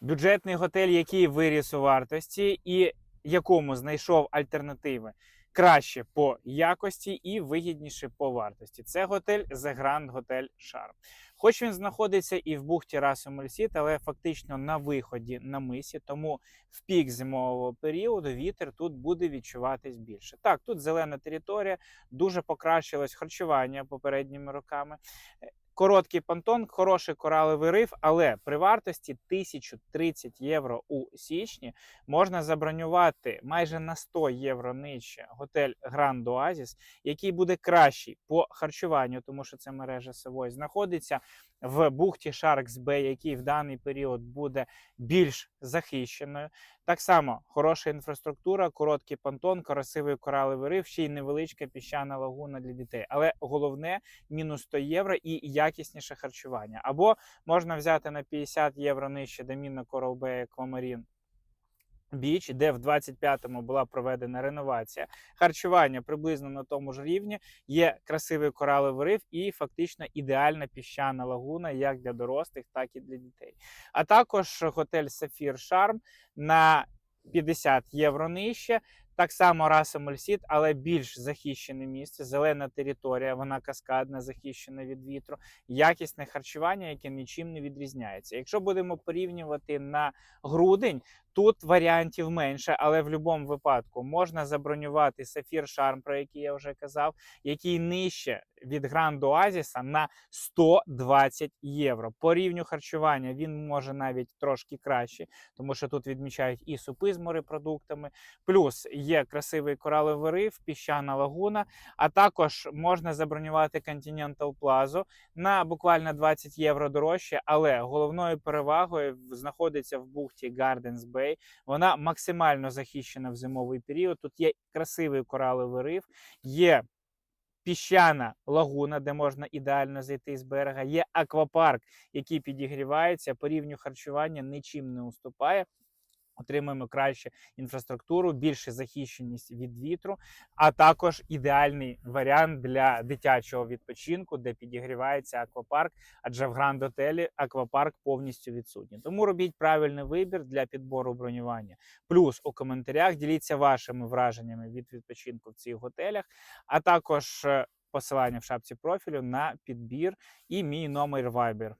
Бюджетний готель, який виріс у вартості, і якому знайшов альтернативи краще по якості і вигідніше по вартості. Це готель The Grand Hotel Charm. Хоч він знаходиться і в бухті Расомельсіт, але фактично на виході на мисі, тому в пік зимового періоду вітер тут буде відчуватись більше. Так, тут зелена територія, дуже покращилось харчування попередніми роками. Короткий понтон, хороший кораловий риф, але при вартості 1030 євро у січні можна забронювати майже на 100 євро нижче готель Grand Oasis, який буде кращий по харчуванню, тому що це мережа Savoy, знаходиться в бухті Sharks Bay, який в даний період буде більш захищеною. Так само хороша інфраструктура, короткий понтон, красивий кораловий риф, ще й невеличка піщана лагуна для дітей. Але головне мінус 100 євро і якісніше харчування. Або можна взяти на 50 євро нижче домінно Coral Bay Біч, де в 25-му була проведена реновація. Харчування приблизно на тому ж рівні. Є красивий кораловий риф і фактично ідеальна піщана лагуна як для дорослих, так і для дітей. А також готель Сафір Шарм на 50 євро нижче. Так само Раса Мольсіт, але більш захищене місце, зелена територія, вона каскадна, захищена від вітру, якісне харчування, яке нічим не відрізняється. Якщо будемо порівнювати на грудень, тут варіантів менше, але в будь-якому випадку можна забронювати Сафір Шарм, про який я вже казав, який нижче від Гранд Оазіса на 120 євро. По рівню харчування він може навіть трошки краще, тому що тут відмічають і супи з морепродуктами, плюс є красивий кораловий риф, піщана лагуна, а також можна забронювати Continental Plaza на буквально 20 євро дорожче, але головною перевагою знаходиться в бухті Gardens Bay. Вона максимально захищена в зимовий період. Тут є красивий кораловий риф, є піщана лагуна, де можна ідеально зайти з берега. Є аквапарк, який підігрівається по рівню харчування, нічим не уступає. Отримуємо краще інфраструктуру, більше захищеність від вітру, а також ідеальний варіант для дитячого відпочинку, де підігрівається аквапарк, адже в гранд отелі аквапарк повністю відсутній. Тому робіть правильний вибір для підбору бронювання. Плюс у коментарях діліться вашими враженнями від відпочинку в цих готелях, а також е, посилання в шапці профілю на підбір і мій номер Viber.